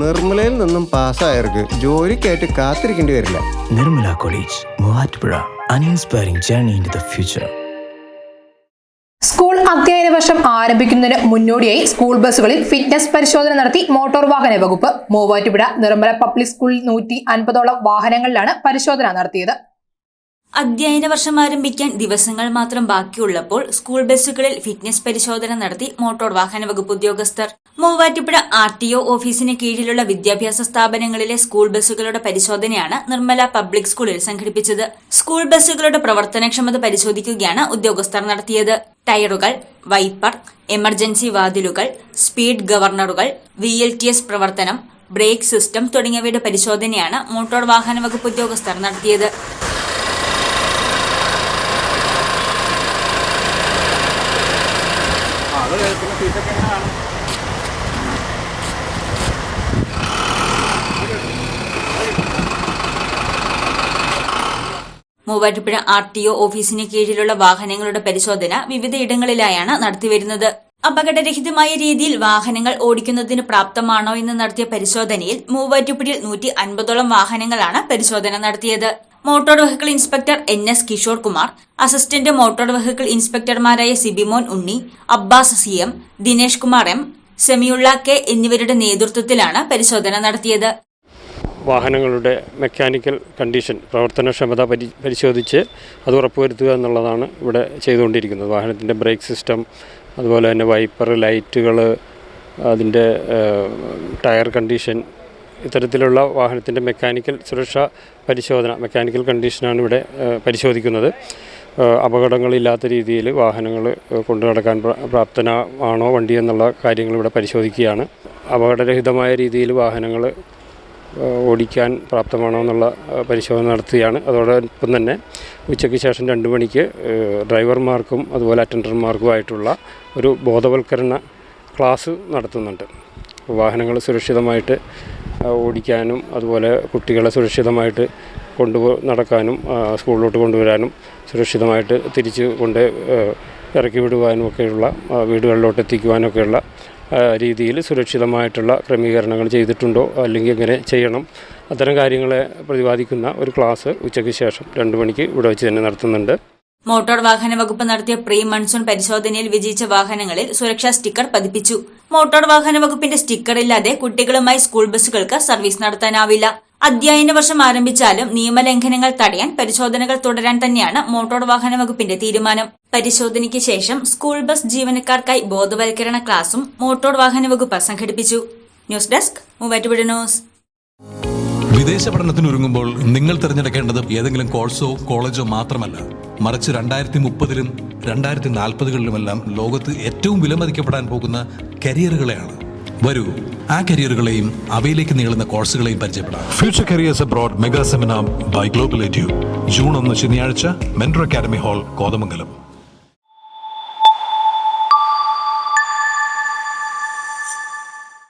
നിർമ്മലയിൽ നിന്നും പാസ്സായവർക്ക് ജോലിക്കായിട്ട് കാത്തിരിക്കേണ്ടി വരില്ല. Nirmala college Muvattupuzha an inspiring journey in the future school അധ്യയന വർഷം ആരംഭിക്കുന്നതിന് മുന്നോടിയായി സ്കൂൾ ബസ്സുകളിൽ ഫിറ്റ്നസ് പരിശോധന നടത്തി മോട്ടോർ വാഹന വകുപ്പ്. മൂവാറ്റുപുഴ നിർമ്മല പബ്ലിക് സ്കൂളിൽ നൂറ്റി അൻപതോളം വാഹനങ്ങളിലാണ് പരിശോധന നടത്തിയത്. അധ്യയന വർഷം ആരംഭിക്കാൻ ദിവസങ്ങൾ മാത്രം ബാക്കിയുള്ളപ്പോൾ സ്കൂൾ ബസ്സുകളിൽ ഫിറ്റ്നസ് പരിശോധന നടത്തി മോട്ടോർ വാഹന വകുപ്പ് ഉദ്യോഗസ്ഥർ. മൂവാറ്റുപുഴ ആർ ടി ഒ ഓഫീസിന് കീഴിലുള്ള വിദ്യാഭ്യാസ സ്ഥാപനങ്ങളിലെ സ്കൂൾ ബസ്സുകളുടെ പരിശോധനയാണ് നിർമ്മല പബ്ലിക് സ്കൂളിൽ സംഘടിപ്പിച്ചത്. സ്കൂൾ ബസ്സുകളുടെ പ്രവർത്തനക്ഷമത പരിശോധിക്കുകയാണ് ഉദ്യോഗസ്ഥർ നടത്തിയത്. ടയറുകൾ വൈപ്പർ എമർജൻസി വാതിലുകൾ സ്പീഡ് ഗവർണറുകൾ വി എൽ ടി എസ് പ്രവർത്തനം ബ്രേക്ക് സിസ്റ്റം തുടങ്ങിയവയുടെ പരിശോധനയാണ് മോട്ടോർ വാഹന വകുപ്പ് ഉദ്യോഗസ്ഥർ നടത്തിയത്. മൂവാറ്റുപുഴ ആർ ടി ഒ ഓഫീസിന് കീഴിലുള്ള വാഹനങ്ങളുടെ പരിശോധന വിവിധയിടങ്ങളിലായാണ് നടത്തിവരുന്നത്. അപകടരഹിതമായ രീതിയിൽ വാഹനങ്ങൾ ഓടിക്കുന്നതിന് പ്രാപ്തമാണോ എന്ന് നടത്തിയ പരിശോധനയിൽ മൂവാറ്റുപുഴയിൽ നൂറ്റി അൻപതോളം വാഹനങ്ങളാണ് പരിശോധന നടത്തിയത്. Motor vehicle inspector N S Kishore Kumar assistant motor vehicle ഇൻസ്പെക്ടർമാരായ Sibimon Unni Abbas C M Dinesh Kumar M Semiulla K എന്നിവരുടെ നേതൃത്വത്തിലാണ് പരിശോധന നടത്തിയത്. വാഹനങ്ങളുടെ മെക്കാനിക്കൽ കണ്ടീഷൻ പ്രവർത്തനക്ഷമത പരി പരിശോധിച്ച് അത് ഉറപ്പുവരുത്തുക എന്നുള്ളതാണ് ഇവിടെ ചെയ്തുകൊണ്ടിരിക്കുന്നത്. വാഹനത്തിന്റെ ബ്രേക്ക് സിസ്റ്റം അതുപോലെ തന്നെ വൈപ്പർ ലൈറ്റുകൾ അതിന്റെ ടയർ കണ്ടീഷൻ ഇത്തരത്തിലുള്ള വാഹനത്തിന്റെ മെക്കാനിക്കൽ സുരക്ഷാ പരിശോധന മെക്കാനിക്കൽ കണ്ടീഷനാണ് ഇവിടെ പരിശോധിക്കുന്നത്. അപകടങ്ങളില്ലാത്ത രീതിയിൽ വാഹനങ്ങൾ കൊണ്ടു നടക്കാൻ പ്ര- പ്രാപ്തനാണോ വണ്ടി എന്നുള്ള കാര്യങ്ങൾ ഇവിടെ പരിശോധിക്കുകയാണ്. അപകടരഹിതമായ രീതിയിൽ വാഹനങ്ങൾ ഓടിക്കാൻ പ്രാപ്തമാണോ എന്നുള്ള പരിശോധന നടത്തുകയാണ്. അതോടൊപ്പം തന്നെ ഉച്ചയ്ക്ക് ശേഷം രണ്ട് മണിക്ക് ഡ്രൈവർമാർക്കും അതുപോലെ അറ്റൻഡർമാർക്കുമായിട്ടുള്ള ഒരു ബോധവൽക്കരണ ക്ലാസ് നടത്തുന്നുണ്ട്. വാഹനങ്ങൾ സുരക്ഷിതമായിട്ട് ഓടിക്കാനും അതുപോലെ കുട്ടികളെ സുരക്ഷിതമായിട്ട് കൊണ്ടു നടക്കാനും സ്കൂളിലോട്ട് കൊണ്ടുവരാനും സുരക്ഷിതമായിട്ട് തിരിച്ച് കൊണ്ട് ഇറക്കി വിടുവാനും ഒക്കെയുള്ള വീടുകളിലോട്ട് എത്തിക്കുവാനൊക്കെയുള്ള രീതിയിൽ സുരക്ഷിതമായിട്ടുള്ള ക്രമീകരണങ്ങൾ ചെയ്തിട്ടുണ്ടോ? അല്ലെങ്കിൽ എങ്ങനെ ചെയ്യണം? അത്തരം കാര്യങ്ങളെ പ്രതിപാദിക്കുന്ന ഒരു ക്ലാസ് ഉച്ചയ്ക്ക് ശേഷം രണ്ട് മണിക്ക് ഇവിടെ വെച്ച് തന്നെ നടത്തുന്നുണ്ട്. മോട്ടോർ വാഹന വകുപ്പ് നടത്തിയ പ്രീ മൺസൂൺ പരിശോധനയിൽ വിജയിച്ച വാഹനങ്ങളിൽ സുരക്ഷാ സ്റ്റിക്കർ പതിപ്പിച്ചു. മോട്ടോർ വാഹന വകുപ്പിന്റെ സ്റ്റിക്കർ ഇല്ലാതെ കുട്ടികളുമായി സ്കൂൾ ബസ്സുകൾക്ക് സർവീസ് നടത്താനാവില്ല. അധ്യയന വർഷം ആരംഭിച്ചാലും നിയമലംഘനങ്ങൾ തടയാൻ പരിശോധനകൾ തുടരാൻ തന്നെയാണ് മോട്ടോർ വാഹന വകുപ്പിന്റെ തീരുമാനം. പരിശോധനയ്ക്ക് ശേഷം സ്കൂൾ ബസ് ജീവനക്കാർക്കായി ബോധവൽക്കരണ ക്ലാസും മോട്ടോർ വാഹന വകുപ്പ് സംഘടിപ്പിച്ചു. News desk Muvattupuzha news. വിദേശ പഠനത്തിന് ഒരുങ്ങുമ്പോൾ നിങ്ങൾ തിരഞ്ഞെടുക്കേണ്ടത് ഏതെങ്കിലും കോഴ്സോ കോളേജോ മാത്രമല്ല. മറിച്ച് രണ്ടായിരത്തി മുപ്പതിലും രണ്ടായിരത്തി നാൽപ്പതുകളിലുമെല്ലാം ലോകത്ത് ഏറ്റവും വിലമതിക്കപ്പെടാൻ പോകുന്ന കരിയറുകളെയാണ്. വരൂ ആ കരിയറുകളെയും അവയിലേക്ക് നീളുന്ന കോഴ്സുകളെയും പരിചയപ്പെടാം. Future careers abroad mega seminar by global edu June ഒന്ന് ശനിയാഴ്ച മെൻട്രോ അക്കാദമി ഹാൾ കോതമംഗലം.